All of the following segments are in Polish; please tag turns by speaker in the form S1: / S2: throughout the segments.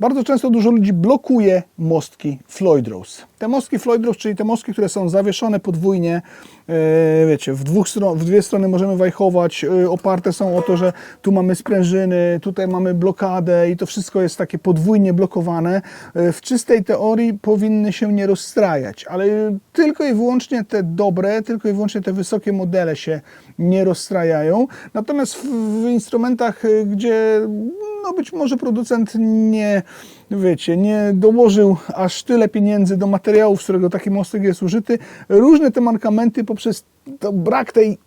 S1: Bardzo często dużo ludzi blokuje mostki Floyd Rose. Te mostki Floyd Rose, czyli te mostki, które są zawieszone podwójnie, e, wiecie, w, dwóch stron, w dwie strony możemy wajchować, e, oparte są o to, że tu mamy sprężyny, tutaj mamy blokadę i to wszystko jest takie podwójnie blokowane. E, W czystej teorii powinny się nie rozstrajać, ale tylko i wyłącznie te dobre, tylko i wyłącznie te wysokie modele się nie rozstrajają. Natomiast w, instrumentach, gdzie no być może producent nie, wiecie, nie dołożył aż tyle pieniędzy do materiału, z którego taki mostek jest użyty, różne te mankamenty poprzez brak tej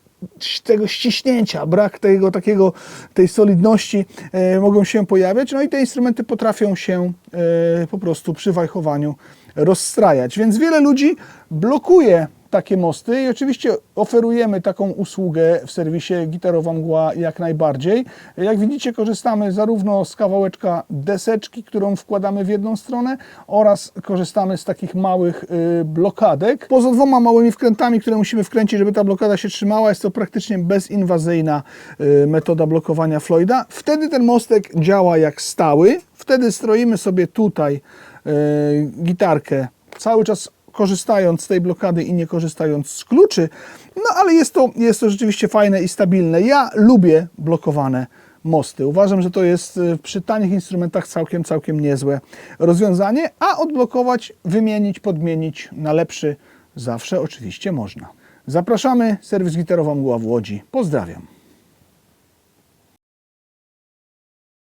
S1: tego ściśnięcia, brak tego takiego, tej solidności e, mogą się pojawiać, no i te instrumenty potrafią się e, po prostu przy wajchowaniu rozstrajać, więc wiele ludzi blokuje takie mosty i oczywiście oferujemy taką usługę w serwisie Gitarowa Mgła jak najbardziej. Jak widzicie korzystamy zarówno z kawałeczka deseczki, którą wkładamy w jedną stronę oraz korzystamy z takich małych y, blokadek. Poza dwoma małymi wkrętami, które musimy wkręcić, żeby ta blokada się trzymała, jest to praktycznie bezinwazyjna y, metoda blokowania Floyda. Wtedy ten mostek działa jak stały. Wtedy stroimy sobie tutaj y, gitarkę cały czas korzystając z tej blokady i nie korzystając z kluczy. No ale jest to, jest to rzeczywiście fajne i stabilne. Ja lubię blokowane mosty. Uważam, że to jest y, przy tanich instrumentach całkiem, całkiem niezłe rozwiązanie, a odblokować, wymienić, podmienić na lepszy zawsze oczywiście można. Zapraszamy, serwis Gitarowa Mgła w Łodzi. Pozdrawiam.